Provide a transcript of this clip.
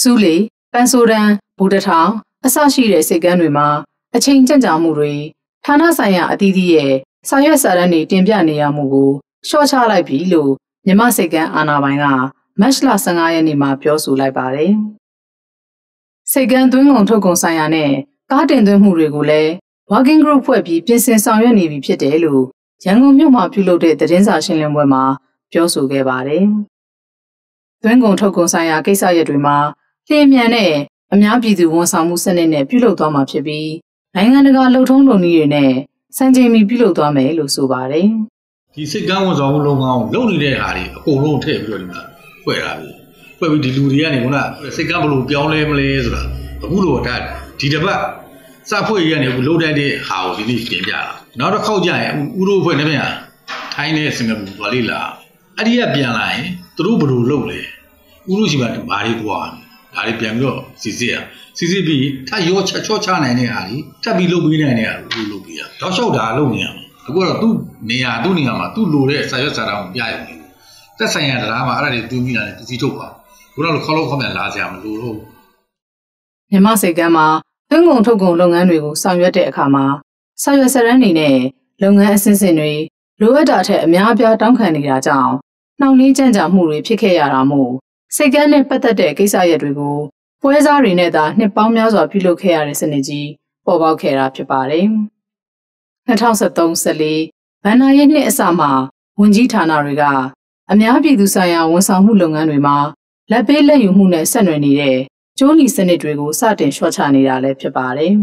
စူးလေပန်ဆိုဒန်ဘူတထောင်အစရှိတဲ့စိတ်ကမ်းတွေမှာအချိန်ကြံ့ကြာမှုတွေဌာနဆိုင်ရာအသီးသီးရဲ့စာရွက်စာတမ်းတွေတင်ပြနေရမှုကိုရှော့ချလိုက်ပြီလို့မြမစိတ်ကမ်းအာဏာပိုင်ကမတ်လ15ရက်နေ့မှာပြောဆိုလိုက်ပါတယ်။စိတ်ကမ်းသွင်းကုန်ထုတ်ကုန်ဆိုင်ရာနဲ့ကားတင်သွင်းမှုတွေကိုလည်း working group ဖွဲ့ပြီးပြင်ဆင်ဆောင်ရွက်နေပြီဖြစ်တယ်လို့ရန်ကုန်မြို့မှာပြုလုပ်တဲ့သတင်းစာရှင်းလင်းပွဲမှာပြောဆိုခဲ့ပါတယ်။သွင်းကုန်ထုတ်ကုန်ဆိုင်ရာကိစ္စရပ်တွေမှာ လျင်မြန်တဲ့အများပြည်သူဝန်ဆောင်မှုစနစ်နဲ့ပြုလုပ်သွားမှာဖြစ်ပြီးနိုင်ငံတကာလှုပ်ထုံးလုပ်နည်းတွေနဲ့စံချိန်မီပြုလုပ်သွားမယ်လို့ဆိုပါတယ်။ဒီစိတ်ကန်းဝန်ဆောင်မှုလုပ်ငန်းကိုလုပ်နေတဲ့ဟာတွေအကုန်လုံးထည့်ပြီးတော့ဒီမှာဖွဲ့တာပြီ။ဖွဲ့ပြီးဒီလူတွေကနေခုနစိတ်ကန်းဘလို့ပြောင်းလဲမလဲဆိုတာအခုလိုဒါဒီတစ်ပတ်စဖွဲ့ရနေအခုလှုပ်တဲ့ဟာကိုဒီနေ့ပြင်ပြတာ။နောက်တစ်ခေါက်ကျရင်ဥရောဖွဲ့နေပြန်ထိုင်းနဲ့စင်ကာပူသွားလေးလာအဲ့ဒီကပြန်လာရင်သူတို့ဘယ်လိုလုပ်လဲဥရောရှိမှဘာတွေကွာ ဒါတွေပြန်ပြီးတော့စီစစ်ရစီစစ်ပြီးထပ်ရောချက်ချောချနိုင်တဲ့ဟာကြီးထပ်ပြီးလုပ်ပေးနိုင်တဲ့ဟာကိုလုပ်ပေးရတောက်လျှောက်တာလုပ်နေရမှာအခုတော့သူ့နေရာသူ့နေရာမှာသူ့လိုတဲ့စာရွက်စာတမ်းကိုပြရတယ်တက်ဆိုင်ရာတရားမှာအဲ့ဒါတွေတူးမိတာနဲ့ပစ္စည်းထုတ်ပါခုနကခေါ်လို့ခေါ်မြန်လာကြမလို့လို့မြမစိတ်ကမ်းမှာသွင်းကုန်ထုတ်ကုန်လုပ်ငန်းတွေကိုဆောင်ရွက်တဲ့အခါမှာစာရွက်စာတမ်းတွေနဲ့လုပ်ငန်းအဆင့်ဆင့်တွေလိုအပ်တာထက်အများအပြားတောင်းခံနေတာကြောင့်နှောင့်နှေးကြန့်ကြာမှုတွေဖြစ်ခဲ့ရတာမို့ စိတ်ကန်းနဲ့ပတ်သက်တဲ့ကိစ္စရပ်တွေကိုပွဲစားတွေနဲ့သာနှစ်ပေါင်းများစွာပြုလုပ်ခဲ့ရတဲ့စနစ်ကြီးပေါ်ပေါက်ခဲ့တာဖြစ်ပါတယ်။2013-14ဗန်နာရဲ့နှစ်အစမှာဝန်ကြီးဌာနတွေကအများပြည်သူဆိုင်ရာဝန်ဆောင်မှုလုပ်ငန်းတွေမှာလက်ပေးလက်ယူမှုနဲ့ဆက်နွယ်နေတဲ့ကျိုးနီစနစ်တွေကိုစတင်လျှော့ချနေတာလည်းဖြစ်ပါတယ်